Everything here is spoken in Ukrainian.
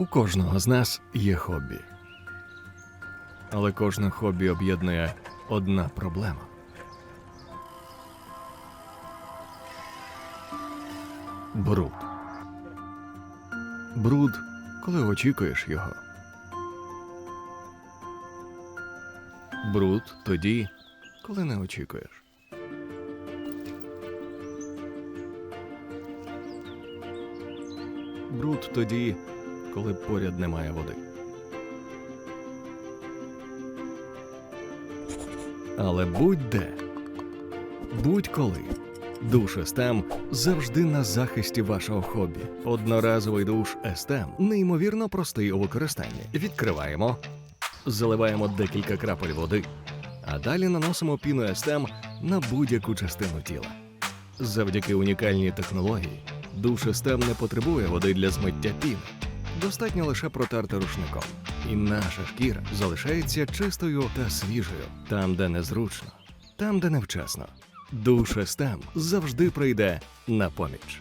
У кожного з нас є хобі. Але кожне хобі об'єднує одна проблема. Бруд. Бруд, коли очікуєш його. Бруд тоді, коли не очікуєш. Бруд тоді, коли поряд немає води. Але будь-де, будь-коли. Душ Естем завжди на захисті вашого хобі. Одноразовий душ Естем неймовірно простий у використанні. Відкриваємо, заливаємо декілька крапель води, а далі наносимо піну Естем на будь-яку частину тіла. Завдяки унікальній технології душ Естем не потребує води для змиття піни. Достатньо лише протерти рушником, і наша шкіра залишається чистою та свіжою там, де незручно, там, де невчасно. Душа Естем завжди прийде на поміч.